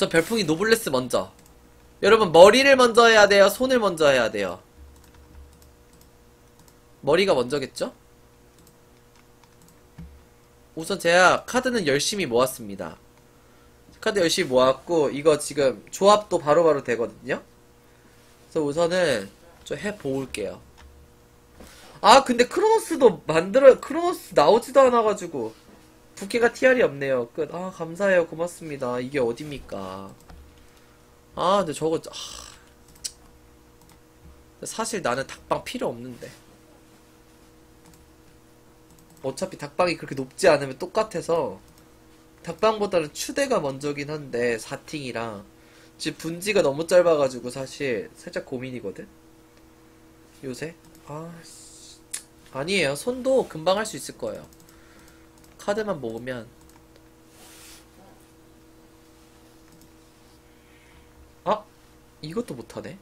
우선 별풍이 노블레스 먼저. 여러분 머리를 먼저 해야 돼요? 손을 먼저 해야 돼요? 머리가 먼저겠죠? 우선 제가 카드는 열심히 모았습니다. 카드 열심히 모았고 이거 지금 조합도 바로바로 되거든요. 그래서 우선은 좀 해볼게요. 아 근데 크로노스도 만들어 크로노스 나오지도 않아가지고 부캐가 TR이 없네요. 끝. 아 감사해요. 고맙습니다. 이게 어딥니까? 아 근데 저거 아, 사실 나는 닭방 필요 없는데. 어차피 닭방이 그렇게 높지 않으면 똑같아서 닭방보다는 추대가 먼저긴 한데 4팅이랑 지금 분지가 너무 짧아가지고 사실 살짝 고민이거든 요새 아 씨. 아니에요 손도 금방 할 수 있을 거예요 카드만 먹으면 아 이것도 못하네.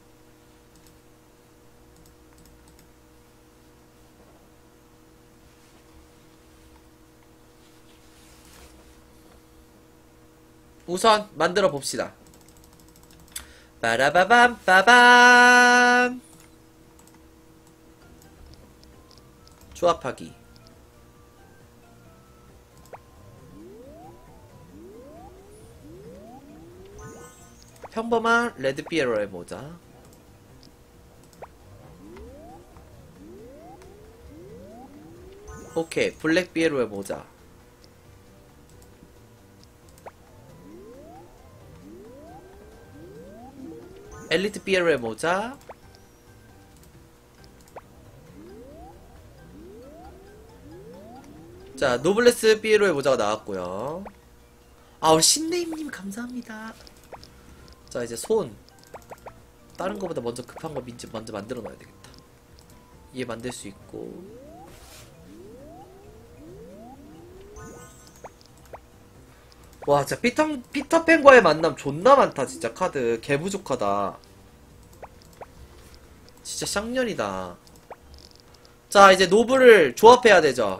우선 만들어 봅시다. 빠라바밤 빠밤. 조합하기 평범한 레드 피에로의 모자. 오케이 블랙 피에로의 모자. 엘리트 피에로의 모자. 자 노블레스 피에로의 모자가 나왔고요. 아우 신네임님 감사합니다 자 이제 손 다른 거보다 먼저 급한 거 민지 먼저 만들어 놔야 되겠다. 얘 만들 수 있고. 와 진짜 피터, 피터팬과의 만남 존나 많다 진짜 카드. 개 부족하다. 진짜 쌍년이다. 자 이제 노블을 조합해야 되죠.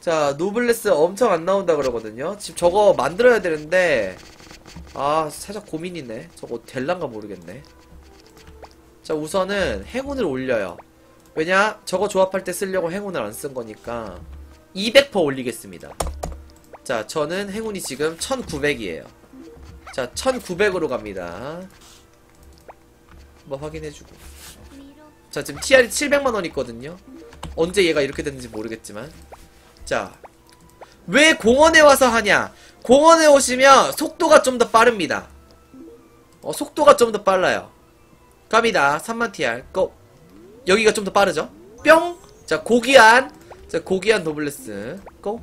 자 노블레스 엄청 안 나온다 그러거든요. 지금 저거 만들어야 되는데 아 살짝 고민이네 저거 될란가 모르겠네 자 우선은 행운을 올려요 왜냐 저거 조합할 때 쓰려고 행운을 안 쓴 거니까 200% 올리겠습니다 자, 저는 행운이 지금 1900이에요. 자, 1900으로 갑니다. 한번 확인해주고. 자, 지금 TR이 700만원 있거든요. 언제 얘가 이렇게 됐는지 모르겠지만. 자, 왜 공원에 와서 하냐? 공원에 오시면 속도가 좀 더 빠릅니다. 어, 속도가 좀 더 빨라요. 갑니다. 3만 TR. 고! 여기가 좀 더 빠르죠? 뿅! 자, 고귀한, 자, 고귀한 노블레스. 고!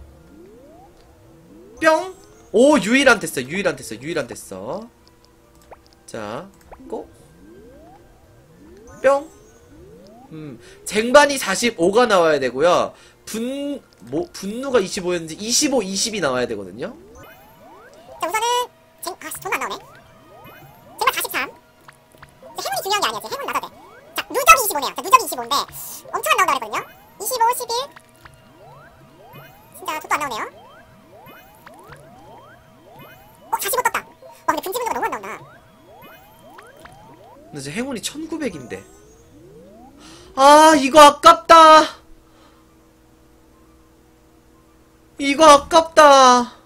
뿅! 오, 유일한 됐어, 유일한 됐어, 유일한 됐어. 자, 고! 뿅! 음, 쟁반이 45가 나와야 되고요. 분, 뭐, 분누가 25였는지 25, 20이 나와야 되거든요. 자 우선은 쟁.. 아 씨, 돈도 안 나오네. 쟁반 43 자, 행운이 중요한 게 아니야 지금 행운 나도 돼자 누적이 25네요. 자 누적이 25인데 엄청 안 나온다고 그랬거든요. 25, 11 진짜 족도 안 나오네요. 어? 45 떴다. 와 근데 분지 분자가 너무 안 나온다. 근데 이제 행운이 1900인데. 아, 이거 아깝다. 이거 아깝다.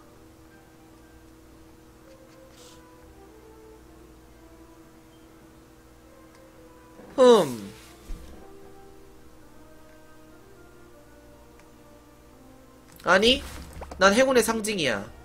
흠. 아니, 난 행운의 상징이야.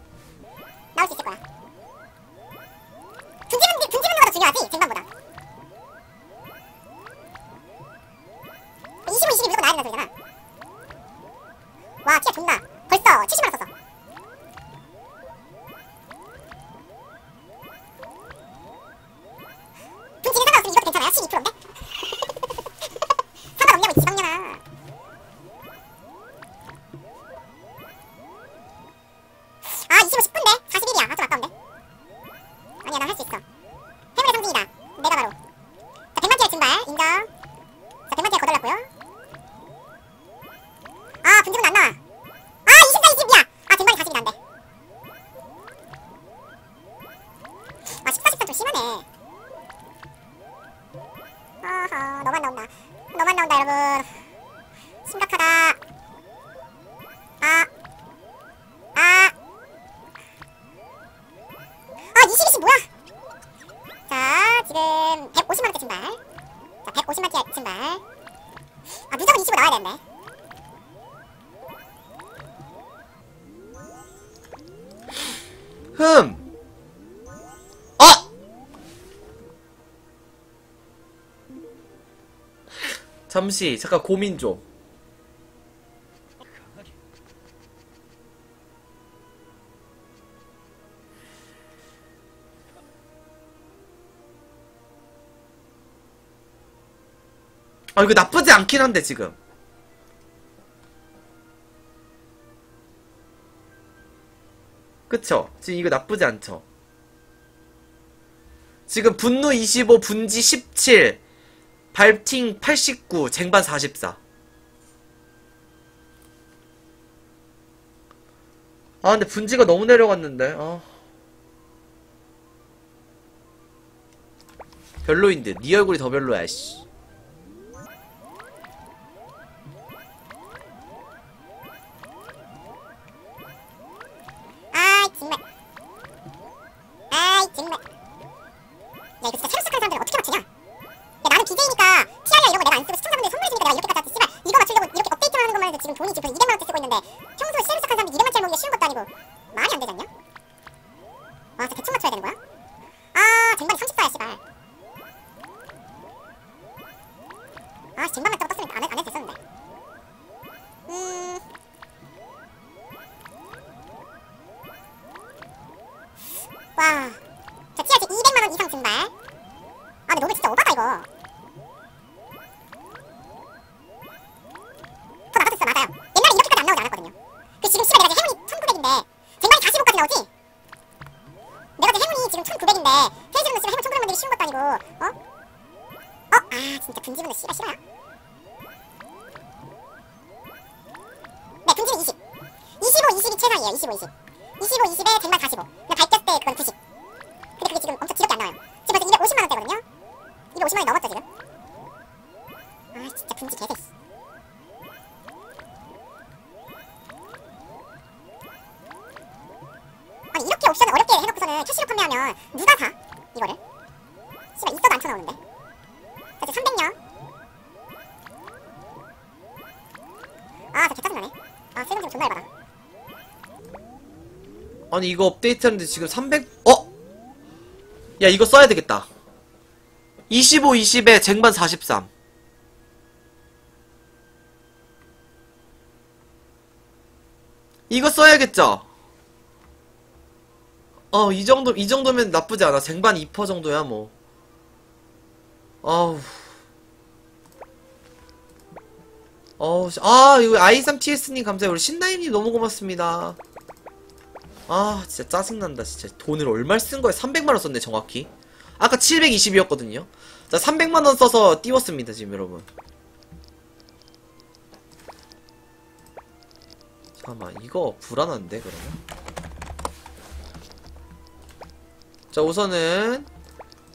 자, 150만원대 증발. 아, 무조건 25 나와야 되는데. 흠! 아! 잠시, 잠깐 고민 좀. 아, 이거 나쁘지 않긴 한데, 지금. 그쵸? 지금 이거 나쁘지 않죠? 지금 분노 25, 분지 17, 발팅 89, 쟁반 44. 아, 근데 분지가 너무 내려갔는데, 아. 별로인 듯. 네 얼굴이 더 별로야, 씨. 와, 자, TRG 200만원 이상 증발. 아, 근데 노블 진짜 오바다, 이거. 더 나갔었어, 맞아요. 옛날에 이렇게까지 안 나오지 않았거든요. 그 지금 씨발 내가 행운이 1900인데, 쟁반이 45까지 나오지? 내가 지금 행운이 지금 1900인데, 페이지로는 씨발 행운 1900 만 들이 쉬운 것도 아니고, 어? 어? 아, 진짜 분지분은 씨발 싫어요? 네, 분지는 20. 25, 20이 최상이에요, 25, 20. 25, 20에 쟁반 45. 250만 원이 넘었죠 지금. 아 진짜 분지 개새. 씨. 아니 이렇게 옵션을 어렵게 해놓고서는 캐시로 판매하면 누가 사 이거를? 씨발 있어도 안 쳐나오는데. 자 이제 300년. 아 진짜 개짜증나네. 아 세금 좀 존나 해봐라. 아니, 이거 업데이트 하는데 지금 300, 어? 야, 이거 써야 되겠다. 25, 20에 쟁반 43. 이거 써야겠죠? 어, 이 정도, 이 정도면 나쁘지 않아. 쟁반 2% 정도야, 뭐. 어우. 어우, 씨. 아, 이거 i3ts님 감사해요. 우리 신나임님 너무 고맙습니다. 아, 진짜 짜증난다, 진짜. 돈을 얼마 쓴 거야? 300만원 썼네, 정확히. 아까 720이었거든요? 자, 300만원 써서 띄웠습니다, 지금 여러분. 잠깐만, 이거 불안한데, 그러면? 자, 우선은,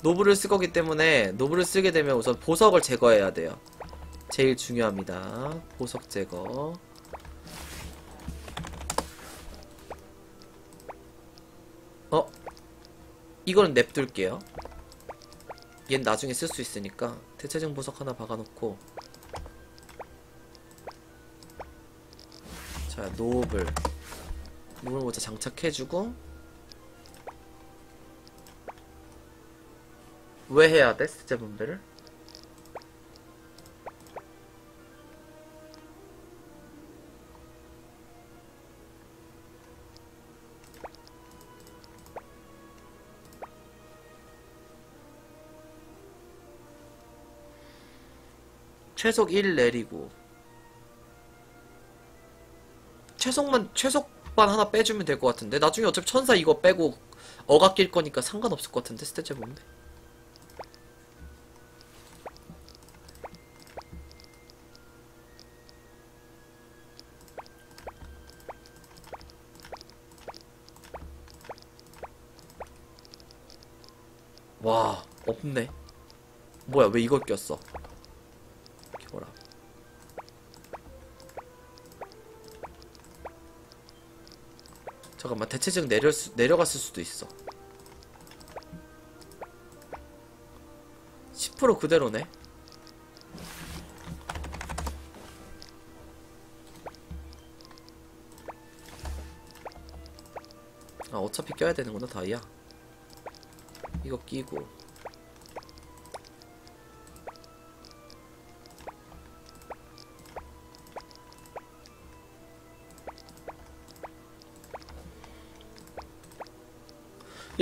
노브를 쓸 거기 때문에, 노브를 쓰게 되면 우선 보석을 제거해야 돼요. 제일 중요합니다. 보석 제거. 어? 이거는 냅둘게요. 얜 나중에 쓸 수 있으니까 대체적 보석 하나 박아놓고 자 노블 노블 모자 장착해주고 왜 해야 돼? 스제 분배를? 최속 1 내리고 최속만 최속반 하나 빼주면 될 것 같은데? 나중에 어차피 천사 이거 빼고 낄 거니까 상관없을 것 같은데 스탯제 보면 와 없네. 뭐야 왜 이걸 꼈어 보라. 잠깐만 대체적 내려, 내려갔을 수도 있어. 10% 그대로네. 아 어차피 껴야 되는구나 다이아. 이거 끼고.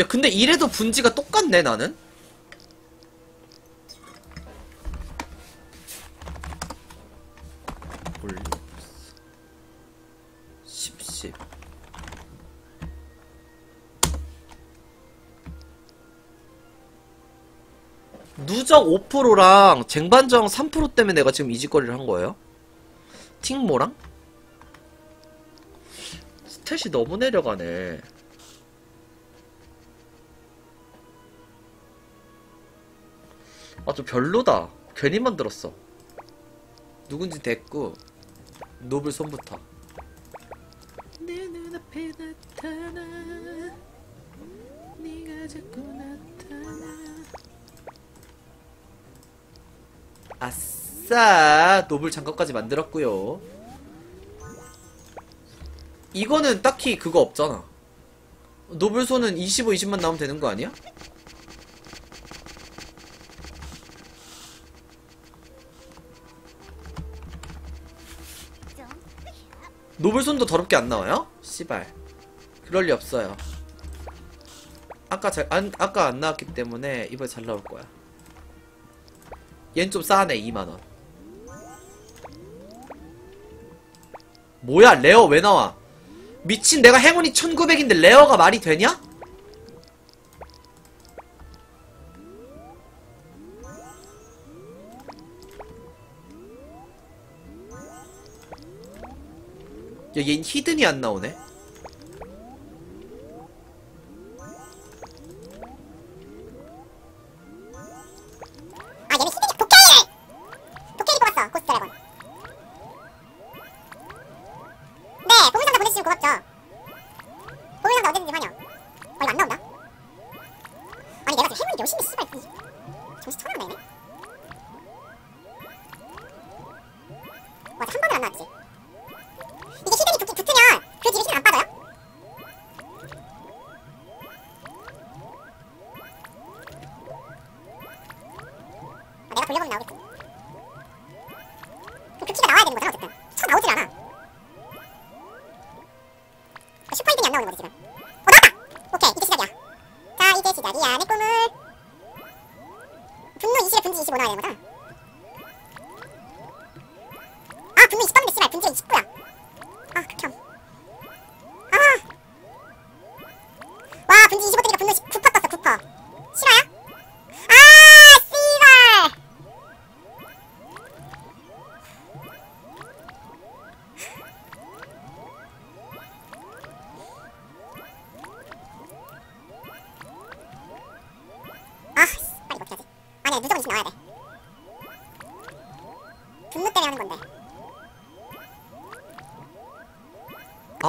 야 근데 이래도 분지가 똑같네 나는 올리 10 10 누적 5%랑 쟁반정 3% 때문에 내가 지금 이직거리를 한 거예요? 팅모랑? 스탯이 너무 내려가네. 아, 좀 별로다. 괜히 만들었어. 누군지 됐고, 노블 손부터. 내 눈앞에 나타나, 네가 자꾸 나타나. 아싸! 노블 장갑까지 만들었고요 이거는 딱히 그거 없잖아. 노블소는 25, 20만 나오면 되는 거 아니야? 노블손도 더럽게 안 나와요? 씨발. 그럴 리 없어요. 아까 잘, 안, 아까 안 나왔기 때문에 이번에 잘 나올 거야. 얜 좀 싸네, 2만원. 뭐야, 레어 왜 나와? 미친, 내가 행운이 1900인데 레어가 말이 되냐? 야, 얜 히든이 안 나오네? 돌려보면 나오겠지.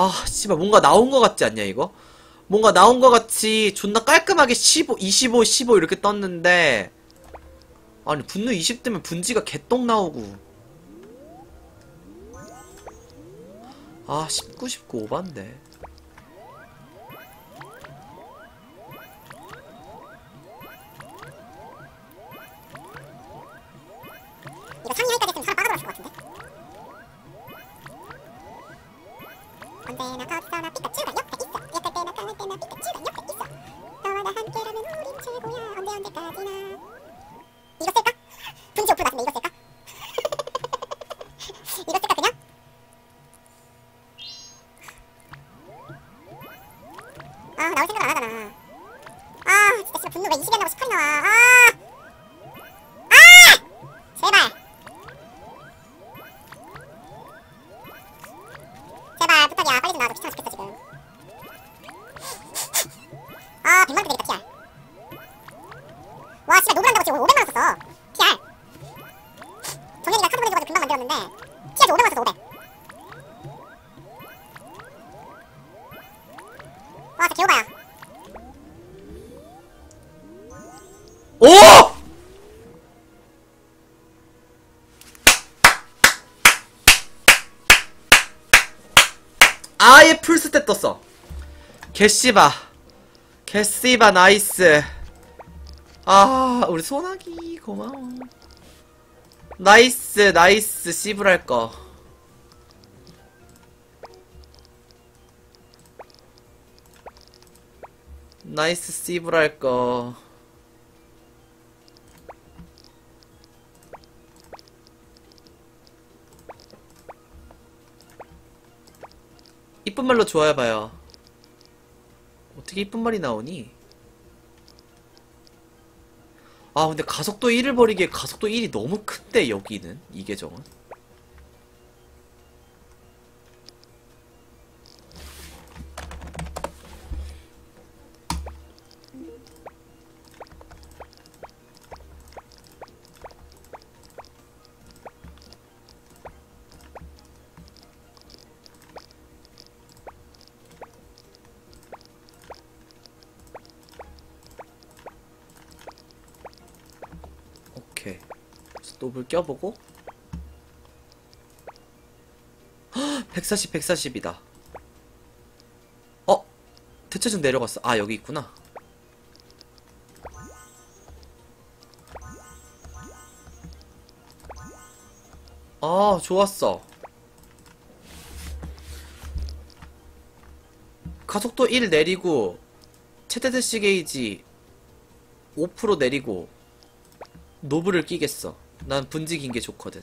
아, 씨발, 뭔가 나온 거 같지 않냐, 이거? 뭔가 나온 거 같이 존나 깔끔하게 15, 25, 15 이렇게 떴는데, 아니, 분노 20 뜨면 분지가 개똥 나오고. 아, 19, 19 오반데. 다 개오바야. 오! 아예 풀스탯 떴어. 개씨바. 개씨바 나이스. 아, 우리 소나기 고마워. 나이스, 나이스, 씨브랄 거. 나이스, 씨브랄 거. 이쁜 말로 좋아해봐요. 어떻게 이쁜 말이 나오니? 아, 근데 가속도 1을 버리기에 가속도 1이 너무 큰데, 여기는. 이 계정은. 스톱을 껴보고. 140, 140이다. 어? 대체중 내려갔어. 아, 여기 있구나. 아, 좋았어. 가속도 1 내리고, 최대 대시 게이지 5% 내리고, 노브를 끼겠어. 난 분지 긴게 좋거든.